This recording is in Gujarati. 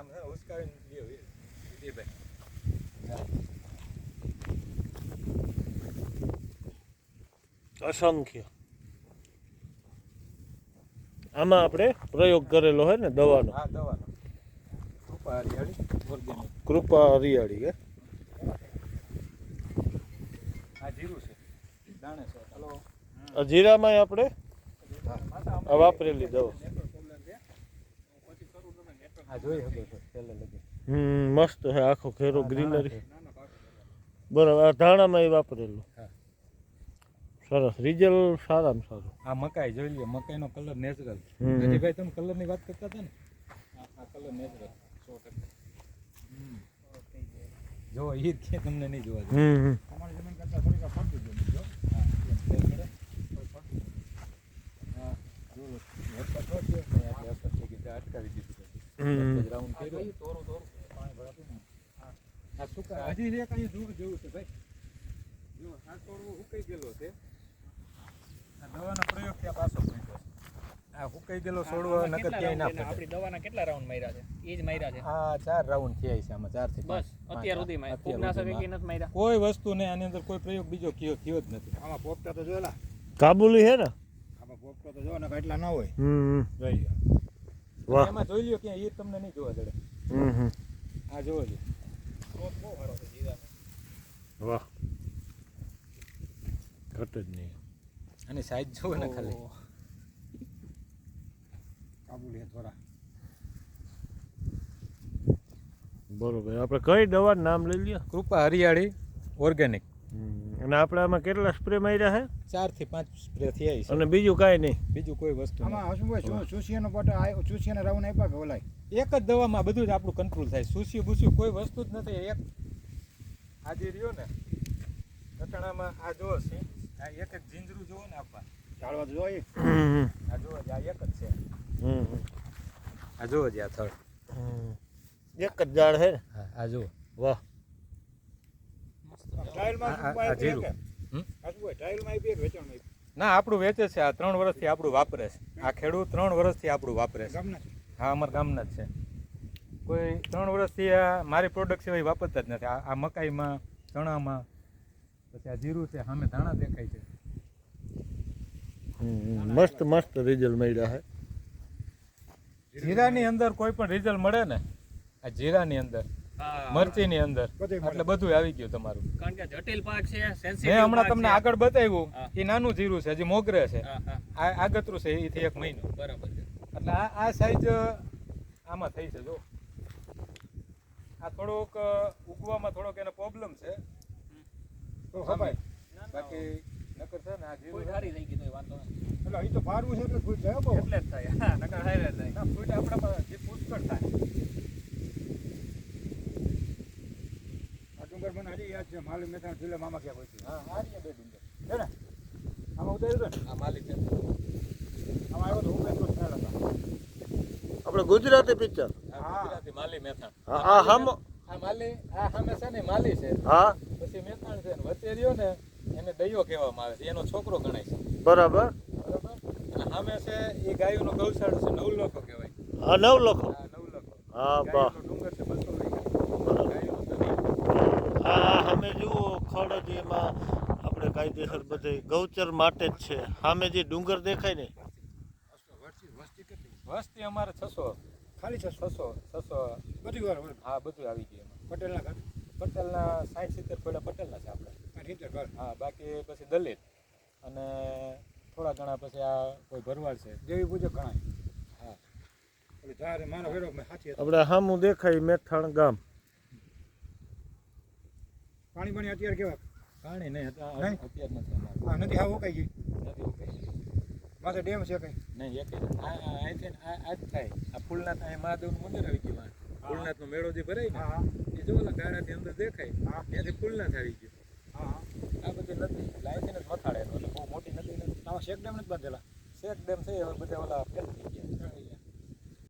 આમ હે ઉસકાવીને એ એ ભાઈ. અસંખ્ય. આમાં આપણે પ્રયોગ કરેલો હોય ને દવાનો. હા દવાનો. કૃપા હરિયાળી ઓર્ગેનિક. કૃપા હરિયાળી કે આ જીરું છે. દાણે છે. હલો. જીરામાં આપણે વાપરેલી દવા આ જોઈ શકો છો છેલ્લે લગી હમ મસ્ત છે આખો ઘેરો ગ્રીનરી બરાબર આ ધાણામાં એ વાપરેલું. હા. સરસ રિઝલ્ટ સારામાં સારું. આ મકાઈ જોઈ લ્યો મકાઈનો કલર નેચરલ. ભાઈ તમે કલરની વાત કરતા હતા ને? આ આ કલર નેચરલ સો ટકા. જો એ જ કે તમને નહીં જોવા હમ તમારી જમીન કરતા થોડીક ફરતું જમીન જો હા. હા જો વરસાદ થઈ ગઈ અટકાવી દીધું. પછી. હમ. એક જ રાઉન્ડ કર્યો તોરું તોરું પાણી ભરાતું ને આ સુકા હજી એક અહીં દૂર જેવું છે ભાઈ જો આ તોડવું સુકાઈ ગયેલો છે આ દવાનો પ્રયોગ ત્યાં પાછો પહોંચ્યો આ સુકાઈ ગયેલો છોડવો નકર ક્યાંય ના ફેટે. આપણી દવાના કેટલા રાઉન્ડ માર્યા છે એ જ માર્યા છે હા ચાર રાઉન્ડ થયા છે આમાં ચારથી બસ અત્યાર સુધીમાં ફૂગનાશક એકેય નથી માર્યા કોઈ વસ્તુ ને આની અંદર કોઈ પ્રયોગ બીજો કયો થયો જ નથી આમાં પોપટા તો જોયેલા કાબુલી છે ને આમાં પોપટા તો જો ને એટલા ના હોય હમ. જોઈ વાહ. એમાં જોઈ લ્યો ક્યાં એ તમને નહીં જોવા જડે. હમ હમ. આ જોવો લ્યો. ગ્રોથ બહુ સારો છે જીરાનો વાહ. ઘટ જ નહીં. આની સાઈઝ જોવો ને ખાલી. થોડા બરોબર. આપણે કઈ દવા નામ લઈ લ્યો? કૃપા હરિયાળી ઓર્ગેનિક. અને આપણામાં આમાં કેટલા સ્પ્રે માર્યા છે? ચારથી પાંચ સ્પ્રે થયા છે. અને બીજું કાંઈ નહીં? બીજું કોઈ વસ્તુ. આમાં હસમુભાઈ શું સુશીનો પોટા આવ્યો સુશીને રાઉન્ડ આપ્યા કે ઓલાય? એક જ દવામાં બધું જ આપણું કંટ્રોલ થાય. સુસ્યું બુસ્યું કોઈ વસ્તુ જ નથી. એક આજે રહ્યો ને કટણામાં આ જો છે આ એક જ જીંજરું જોવો ને આપવા. ચાળવા તો જોઈએ. આ જોવો જ આ એક જ છે. હમ હમ. આ જોવો જ આ થળ હમ. એક જ ઝાડ છે હા આ જુઓ. વાહ. જીરું. ના આપણું વેચે છે. આ ત્રણ વર્ષથી આપણું વાપરે છે. આ ખેડૂત ત્રણ વર્ષથી આપણું વાપરે છે. હા અમારા ગામના જ છે. કોઈ ત્રણ વર્ષથી આ મારી પ્રોડક્ટ સિવાય વાપરતા જ નથી. આ મકાઈમાં ચણામાં પછી આ જીરું છે. સામે ધાણા દેખાય છે. હમ હમ. મસ્ત મસ્ત રિઝલ્ટ મળ્યા છે જીરાની અંદર કોઈ પણ રિઝલ્ટ મળે ને? આ જીરાની અંદર. મરચીની અંદર. એટલે બધું આવી ગયું તમારું. કારણ કે જટિલ પાક છે મેં હમણાં તમને આગળ બતાવ્યું. એ નાનું જીરું છે હજી મોગરે છે. આ આગતરું છે એથી એક મહિનો. બરાબર છે. એટલે આ આ સાઈઝ આમાં થઈ છે જો. આ થોડોક ઉગવામાં થોડોક એને પ્રોબ્લેમ છે. તો ખપાય. બાકી નકર છે ને આ જીરું સારી થઈ ગઈ વાંધો. એટલે અહીં તો ફારવું છે એટલે ફૂટ જાય બહુ. એટલે જ થાય. હા, નકર હારે જાય થાય. ના ફૂટ આપણા જે પુષ્કળ થાય. ડુંગર મને હજી યાદ છે માલિક મહેતા જિલ્લા મામા ક્યાં પહોંચ્યું હા હારી બે ડુંગર. છે ને? આમાં ઉતાર્યું ને? આ માલિક છે. આમાં આવ્યો તો હું જ થયેલા હતા. આપણે ગુજરાતી પિક્ચર હા ગુજરાતી માલી મહેતા હા હમ હા આ માલી આ હમે છે ને માલી છે. હા. પછી મેથાણ છે ને વચ્ચે રહ્યો ને એને દૈયો કહેવામાં આવે છે. એનો છોકરો ગણાય છે. બરાબર. બરાબર? અને હમે છે એ ગાયોનો ગૌશાળો છે નવલોકો કહેવાય. હા નવ લોકો હા નવ નવલોકો હા બા ગાયોનો ડુંગર છે બસો વીઘા ગાયોનો દરિયો આ અમે જુઓ ખડ જ એમાં આપણે કાયદેસર બધે ગૌચર માટે જ છે. સામે જે ડુંગર દેખાય ને વસ્તી વસ્તી કેટલી વસ્તી અમારે છસો. ખાલી છસો? છસો છસો. બધી વાર હા બધું આવી ગયું એમાં. પટેલના ઘર? પટેલના સાઠ સિત્તેર પેલા પટેલના છે આપણે. હા બાકી પછી દલિત. અને થોડા ઘણા પછી આ કોઈ ભરવાડ છે. દેવી પૂજક ઘણા. હા. આપણે હામું દેખાય મેથાણ ગામ. પાણી પાણી અત્યારે કેવા? પાણી નહીં? અત્યાર નથી હા નથી હા ઉકાઈ ગઈ નથી ઉકાઈ. માથે ડેમ છે કઈ? નહીં એક આ આ અહીંથી આ જ થાય. આ ફૂલનાથ અહીં મહાદેવનું મંદિર આવી ગયું. ફૂલનાથનો મેળો જે ભરાય ને એ જો ઓલા ગાળાથી અંદર દેખાય. ત્યાંથી ફૂલનાથ આવી ગયું. હા હા. આ બધી નથી. લાઈન જ મથાડે બહુ મોટી નદી નથી. આમાં શેક ડેમ નથી બાંધેલા? શેક ડેમ છે બધા ઓલા ફેલ થઈ ગયા.